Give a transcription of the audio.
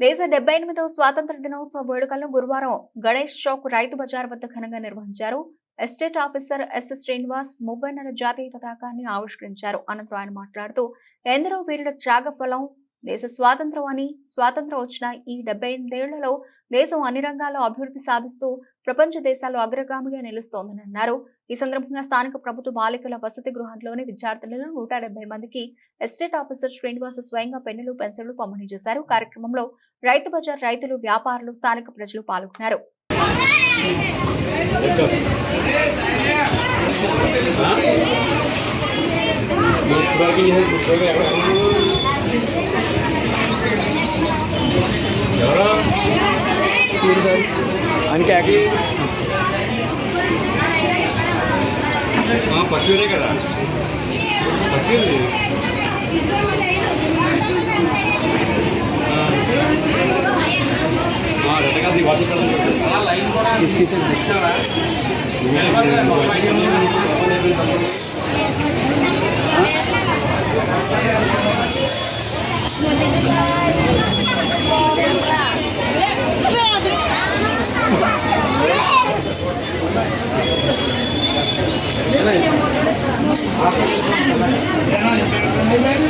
దేశ డెబ్బై ఎనిమిదవ స్వాతంత్ర దినోత్సవ వేడుకలను గురువారం గణేష్ చౌక్ రైతు బజార్ వద్ద ఘనంగా నిర్వహించారు. ఎస్టేట్ ఆఫీసర్ ఎస్ శ్రీనివాస్ మువ్వన్నెల జాతీయ పతాకాన్ని ఆవిష్కరించారు. అనంతరం ఆయన మాట్లాడుతూ ఎందరో వీరుల త్యాగ ఫలం దేశ స్వాతంత్రం అని స్వాతంత్రం వచ్చిన ఈ డెబ్బై ఎనిమిదేళ్ళలో దేశం అన్ని రంగాల్లో అభివృద్ధి సాధిస్తూ ప్రపంచ దేశాల్లో అగ్రగామిగా నిలుస్తోందని అన్నారు. ఈ సందర్భంగా స్థానిక ప్రభుత్వ బాలికల వసతి గృహంలోని విద్యార్థులను నూట డెబ్బై మందికి ఎస్టేట్ ఆఫీసర్ శ్రీనివాస స్వయంగా పెన్నులు పెన్సిళ్ళు పంపిణీ చేశారు. కార్యక్రమంలో రైతు బజార్ రైతులు వ్యాపారులు స్థానిక ప్రజలు పాల్గొన్నారు. చూడు సార్. అని కేకలు పచ్చివరే కదా. పచ్చిది రెట్టకాది Thank you.